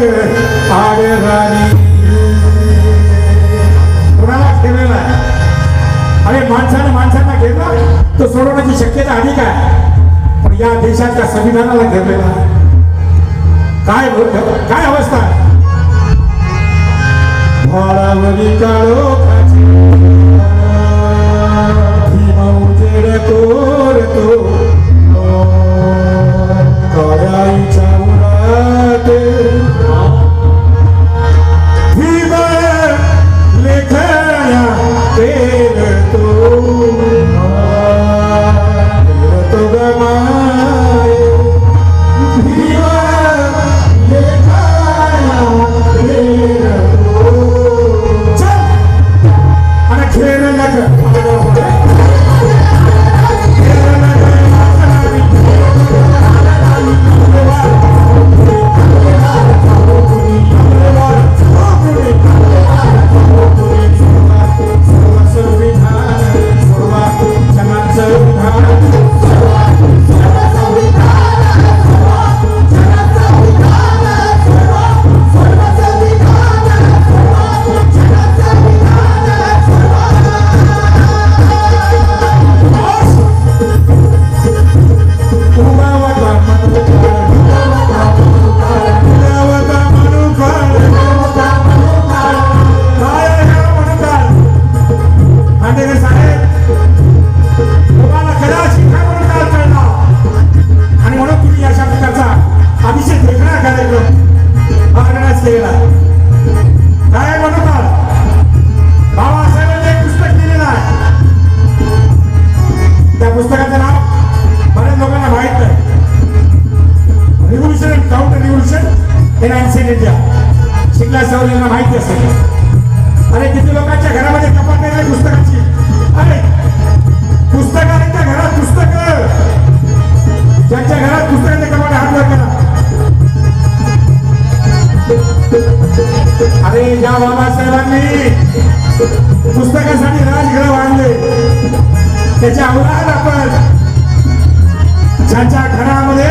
ग आडराणी कुणाला ठेवलेला आहे? अरे माणसानं माणसांना घेतला तर सोडवण्याची शक्यता अधिक आहे पण या देशाच्या संविधानाला घेतलेला आहे. काय बोल- काय अवस्था? आहे भाळावरी काळोखाची. भीमा उजेड तोरतो काळाईच्या अरे ज्या बाबासाहेबांनी पुस्तकासाठी राजगृह बांधले. त्याच्या अवलाद आपण. ज्याच्या घरामध्ये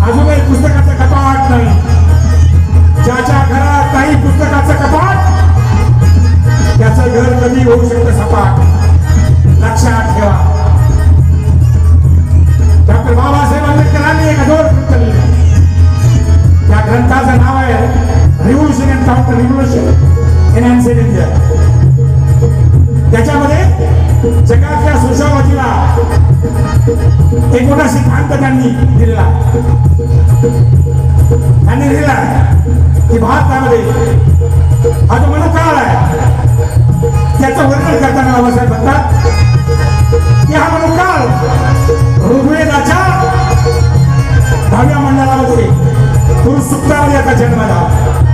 अजूनही पुस्तकाचं कपाट नाही. ज्याच्या घरात काही पुस्तकाचं कपाट त्याचं घर कधी होऊ शकतं सपाट? लक्षात ठेवा. डॉक्टर बाबासाहेब आंबेडकरांनी एक अजोड ग्रंथ त्या ग्रंथाचं नाव आहे revolution and counter revolution in and India त्याच्यामध्ये जगातल्या सुशावाजीला एक मोठा सिद्धांत त्यांनी दिलेला. त्यांनी लिहिला की भारतामध्ये हा जो मनुकाळ आहे त्याचं वर्णन करताना बाबासाहेब म्हणतात की हा मनुकाळ ऋग्वेदाच्या दहाव्या मंडळामध्ये पुरुष याचा जन्म झाला.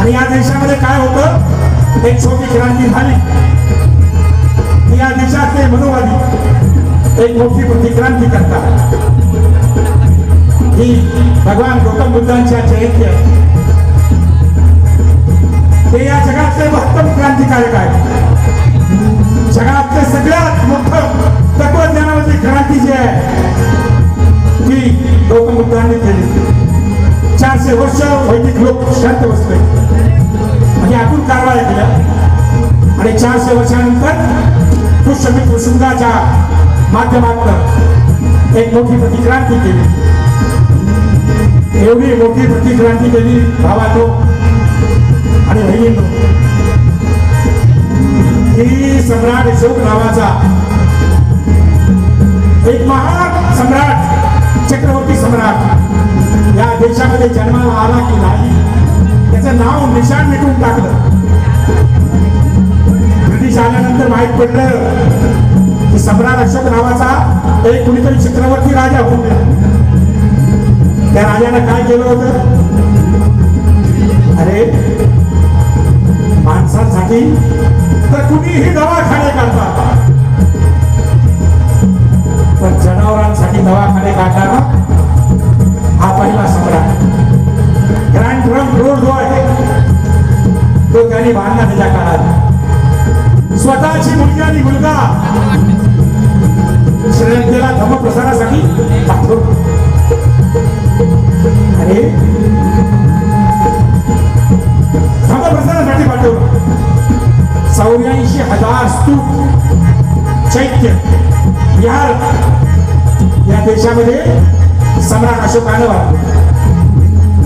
आणि या देशामध्ये काय होतं? एक छोटी क्रांती झाली. या देशातले मनोवादी एक मोठी प्रतिक्रांती करतात. ही भगवान गौतम बुद्धांच्या जयंती आहे ते या जगातले महत्तम क्रांतिकारक आहे जगातले सगळ्यात मोठं तत्वज्ञानामध्ये क्रांती जी आहे ती गौतम बुद्धांनी केली. चारशे वर्ष वैदिक लोक शांत बसले. म्हणजे आतून कारवाया केल्या आणि चारशे वर्षानंतर पुष्यमित्र शृंगाच्या माध्यमातून एक मोठी प्रतिक्रांती केली. एवढी मोठी प्रतिक्रांती केली भावातो आणि बहिणींनो. ही सम्राट अशोक नावाचा एक महान सम्राट चक्रवर्ती सम्राट. या देशामध्ये जन्माला आला की नाही त्याचं नाव निशाण मिटून टाकलं. ब्रिटिश आल्यानंतर माहीत पडलं की सम्राट अशोक नावाचा एक कुणीतरी चक्रवर्ती राजा होऊन त्या राजानं काय केलं होतं? अरे माणसांसाठी तर कुणीही दवाखाने काढतात पण जनावरांसाठी दवाखाने काढणारा हा पहिला सम्राट. आणि तुरंत रोड रोड तो त्यांनी बांधला त्याच्या काळात. स्वतःची मुलगी आणि मुलगा. श्रीलंकेला धर्म प्रसारासाठी अरे. धर्म प्रसारासाठी पाठवलं चौऱ्याऐंशी हजार स्तूप. चैत्य. या देशामध्ये सम्राट अशोकानं वाटलं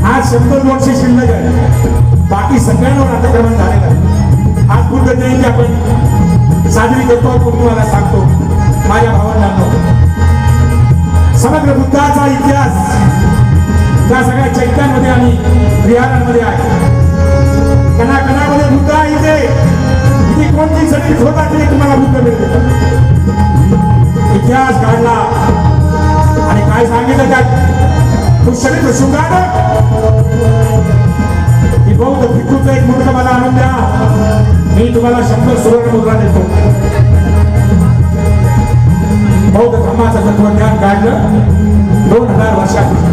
आज शंभर दोनशे शिल्लक आहे. बाकी सगळ्यांवर अतिक्रमण झालेलं आहे. आज बुद्ध जयंती आपण साजरी करतो कुटुंबाला सांगतो माझ्या भावंडांनो. समग्र बुद्धाचा इतिहास त्या सगळ्या चैत्यांमध्ये आणि विहारांमध्ये आहे. कणाकणामध्ये बुद्ध आहे इथे. इथे कोणती सगळी होता तरी तुम्हाला बुद्ध मिळते. इतिहास काढला आणि काय सांगितलं त्यात? तो शृंगार की बौद्ध भिक्खूचं एक मुद्दा मला आणून द्या. मी तुम्हाला शंभर सुवर्ण मुद्रा देतो. बौद्ध धर्माचं तत्वज्ञान काढलं. दोन हजार वर्षापूर्वी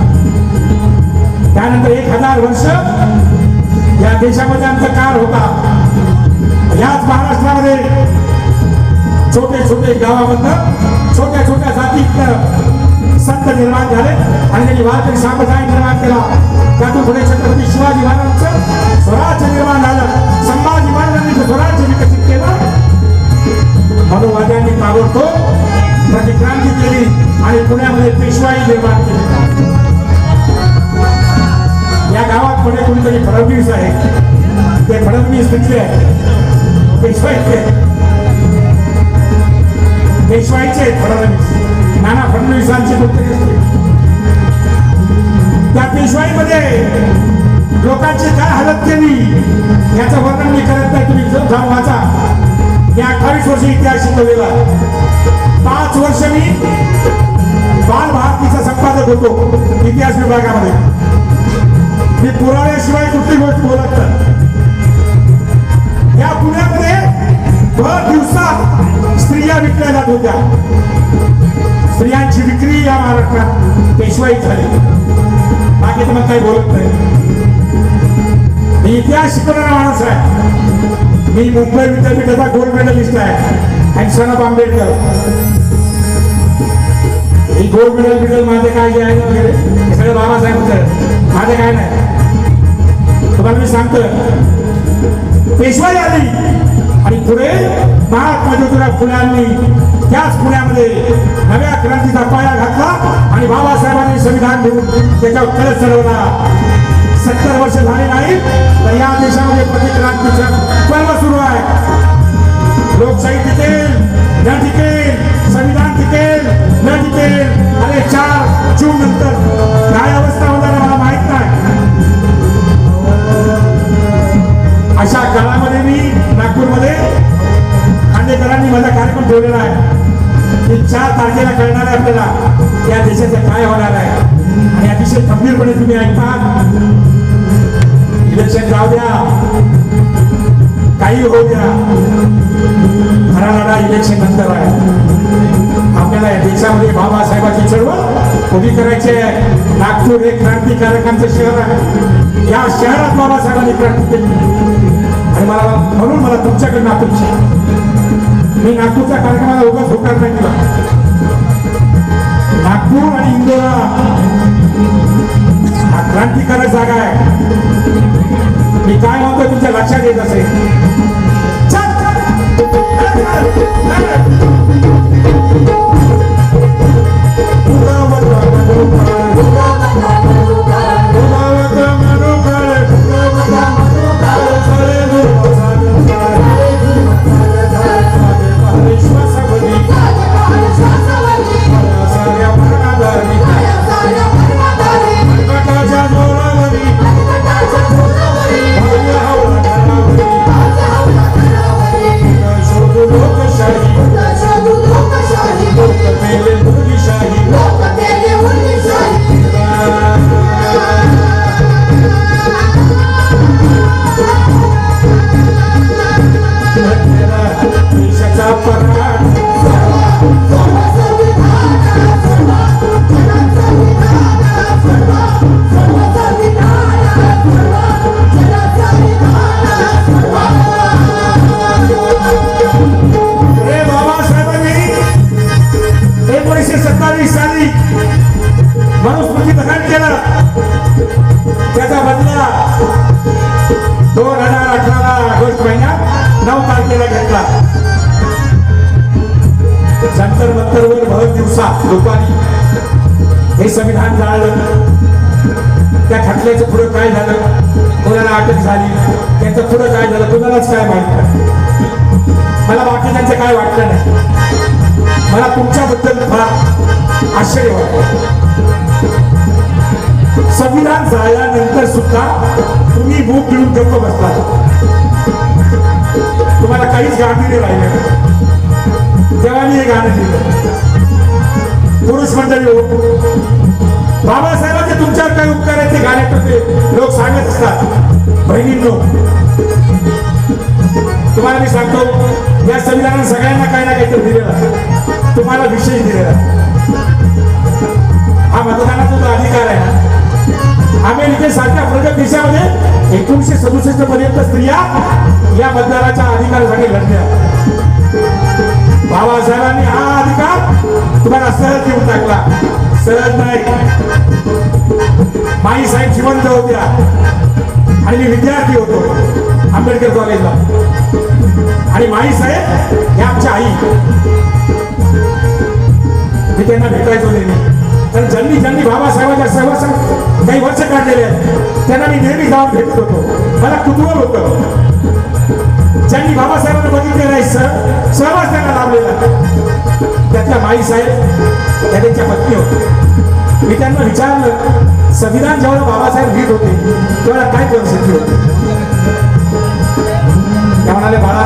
त्यानंतर एक हजार वर्ष या देशामध्ये आमचा काळ होता. याच महाराष्ट्रामध्ये छोटे छोटे गावामधनं छोट्या छोट्या जातीतनं निर्माण झाले आणि त्यांनी वारकरी संप्रदाय निर्माण केला. त्यातून पुढे छत्रपती शिवाजी महाराजांचं स्वराज्य निर्माण झालं. संभाजी महाराजांनी स्वराज्य विकसित केलं. मनुवाद्यांनी ताबडतोब प्रतिक्रांती केली आणि पुण्यामध्ये पेशवाई निर्माण केली. या गावात पुढे कोणीतरी फडणवीस आहे. ते फडणवीस तिथले पेशवाईचे पेशवाईचे फडणवीस. नाना फडणवीसांची पुत्री असते त्या पेशवाईमध्ये लोकांची काय हालत केली याचं वर्णन मी करत नाही तुम्ही जाऊन वाचा. मी अठ्ठावीस वर्ष इतिहास शिकवलेला पाच वर्ष मी बाल भारतीचा संपादक होतो इतिहास विभागामध्ये. मी पुराव्याशिवाय कुठली गोष्ट बोलत नाही. या पुण्यामध्ये भर दिवसात स्त्रिया विकल्या जात होत्या. स्त्रियांची विक्री या महाराष्ट्रात पेशवाई झाली. बाकी तर मग काही बोलत नाही. मी इतिहास शिकवणारा माणूस आहे. मी मुंबई विद्यापीठाचा गोल्ड मेडलिस्ट आहे. आणि सन आंबेडकर. ही गोल्ड मेडल बिडल माझे काय जे आहे वगैरे हे सगळं बाबासाहेबांचं माझे काय नाही. तुम्हाला मी सांगतो पेशवाई आली. आणि पुढे महात्मा ज्योतिराव फुल्यांनी त्याच पुण्यामध्ये नव्या क्रांतीचा पाया घातला आणि बाबासाहेबांनी संविधान घेऊन त्याच्यावर कळस चढवला. सत्तर वर्ष झाले नाही तर या देशामध्ये प्रतिक्रांतीच्या चार तारखेला कळणार आहे आपल्याला या देशाचं काय होणार आहे. आणि अतिशय गंभीरपणे तुम्ही ऐकता इलेक्शन जाऊ द्या. काही होऊ द्या. खरा लढा इलेक्शन नंतर आहे. आपल्याला या देशामध्ये बाबासाहेबाची चळवळ उभी करायची आहे. नागपूर हे क्रांतिकारकांचं शहर आहे. या शहरात बाबासाहेबांनी क्रांती केली. आणि मला म्हणून मला तुमच्याकडनं अपेक्षा आहे. मी नागपूरच्या कार्यक्रमाला उगाच होकार नाही दिला नागपूर आणि इंदोरा हा क्रांतिकारक जागा आहे. मी काय म्हणतो तुमच्या लक्षात येत असेल. मेले दोन हजार अठराला ऑगस्ट महिन्यात नऊ तारखेला घेतला. जंतर मंतरवर भर दिवसा लोकांनी हे संविधान जाळलं. त्या खटल्याचं पुढं काय झालं? कोणाला अटक झाली? त्याचं पुढं काय झालं? कोणालाच काय माहीत मला बाकी त्यांचं काय वाटलं नाही. मला तुमच्याबद्दल फार आश्चर्य वाटलं. संविधान झाल्यानंतर सुद्धा तुम्ही भूक घेऊन गप्प बसला तुम्हाला काहीच गांभीर्य राहिलं नाही. तेव्हा मी हे गाणं दिलं पुरुष मंडळी हो बाबासाहेबांचे तुमच्यावर काही उपकार आहेत ते गाण्यातर्फे लोक सांगत असतात. बहिणींनो तुम्हाला मी सांगतो या संविधानाने सगळ्यांना काही ना काहीतरी दिलेला तुम्हाला विशेष दिलेला हा मतदानाचा जो अधिकार आहे अमेरिकेसारख्या प्रगत देशामध्ये एकोणीशे सदुसष्ट पर्यंत स्त्रिया या मतदाराच्या अधिकारासाठी लढल्या. बाबासाहेबांनी हा अधिकार तुम्हाला सहज देऊन टाकला. सहज नाही. माई साहेब जिवंत होत्या. आणि मी विद्यार्थी होतो. आंबेडकर कॉलेजला आणि माई साहेब हे आमच्या आई. मी त्यांना भेटायचो नेहमी. तर ज्यांनी ज्यांनी बाबासाहेबांच्या सहवासात काही वर्ष काढलेले आहेत त्यांना मी नेहमी जाऊन भेटत होतो मला कुतूहल होतं. ज्यांनी बाबासाहेबांना बघितले नाही सर सहवास त्यांना लाभलेला त्यातल्या माई साहेब त्यांच्या पत्नी होते मी त्यांना विचारलं संविधान जेव्हा बाबासाहेब लिहित होते तेव्हा काय परिस्थिती होती? त्या म्हणाले बाळा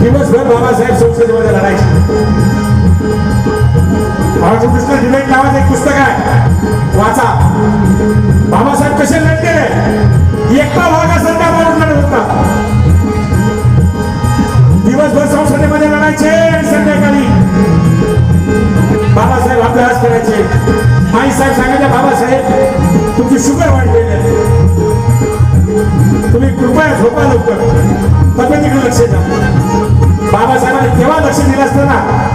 दिवसभर बाबासाहेब संसदेमध्ये लढायचे. बाळकृष्ण कृष्ण नावाचं एक पुस्तक आहे. वाचा. बाबासाहेब कसे लढले एकटा भागासारखा माणूस लढत होता. दिवसभर संसदेमध्ये लढायचे आणि संध्याकाळी बाबासाहेब अभ्यास करायचे. माई साहेब सांगायचे बाबासाहेब तुमची शुगर वाढलेली आहे. तुम्ही कृपया झोपा लवकर. तब्येतीकडे लक्ष द्या. बाबासाहेबांनी तेव्हा लक्ष दिलं असतं ना.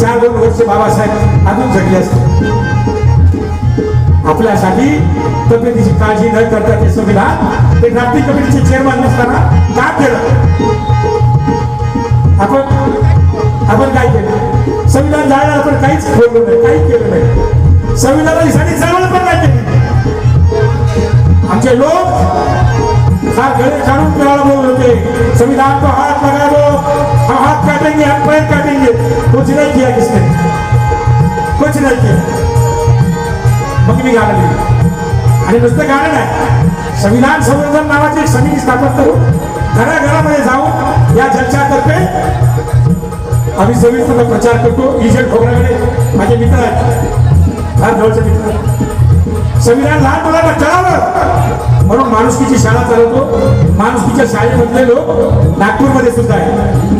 चार दोन वर्ष बाबासाहेब अजून जगले असते. आपल्यासाठी तब्येतीची काळजी न करता ते संविधान ते ड्राफ्टिंग कमिटीचे चेअरमन नसताना का केलं आपण आपण काय केलं? संविधान जाळलं आपण काहीच बोललो नाही काही केलं नाही. संविधानासाठी चळवळ पण नाही केली? आमचे लोक फार गळे काढून फिरायला बोलत होते. संविधान को कुछ नहीं मग मी गाणं लिहिलं. आणि नुसतं गाणं नाही. संविधान संवर्धन नावाची एक समिती स्थापन करू घराघरामध्ये जाऊन या चर्चातर्फे आम्ही सविस्तर प्रचार करतो. इजन खोबऱ्याकडे माझे मित्र आहेत. फार जवळचे मित्र संविधान लहान मुलांना कळावं. म्हणून माणुसकीची शाळा चालवतो. माणुसकीच्या शाळेमधले लोक नागपूरमध्ये सुद्धा आहेत.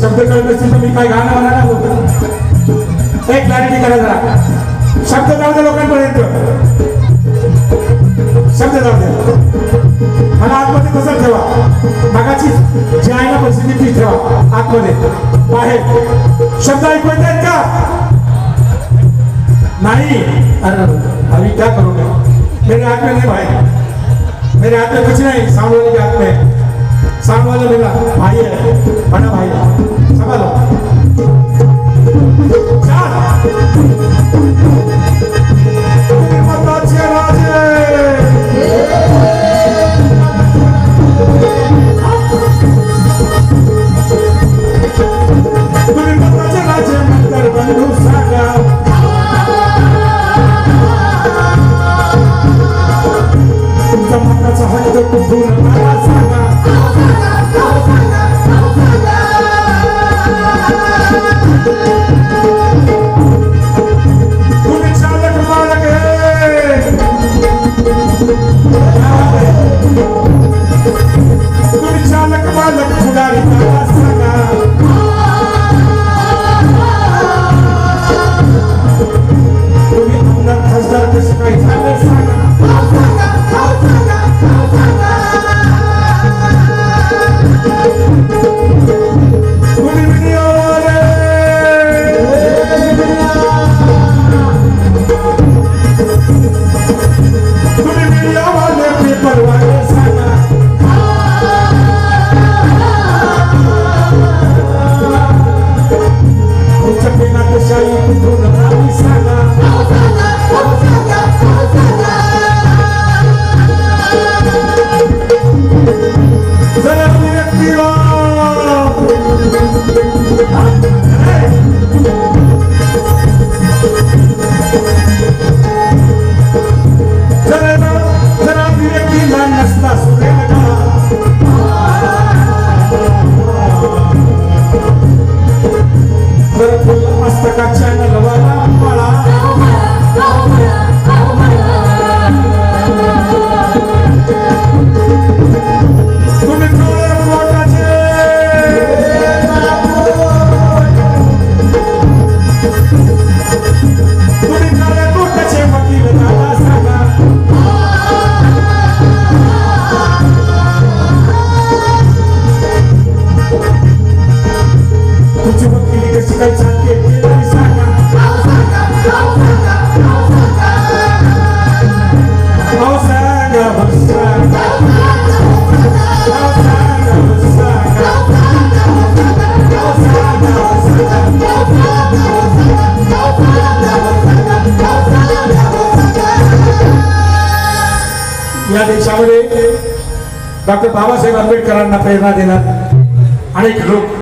शब्द कळत असतील तर मी काय गाणं म्हणायला होत एक क्लॅरिटी करा जरा. शब्द जाऊ दे लोकांपर्यंत. शब्द जाऊ दे. मला आतमध्ये तसं ठेवा? मगाची जी आहे ना परिस्थिती ती ठेवा. आतमध्ये. बाहेर. शब्द ऐकू येत आहेत का? नाही. अरे अभी क्या करूंगा मेरे हाथ में नहीं भाई. मेरे हाथ में कुछ नहीं. सामने के हाथ में. सांगवायला वेगळा भाई आहे बड़ा भाई है बाबासाहेब आंबेडकरांना प्रेरणा देणार. अनेक लोक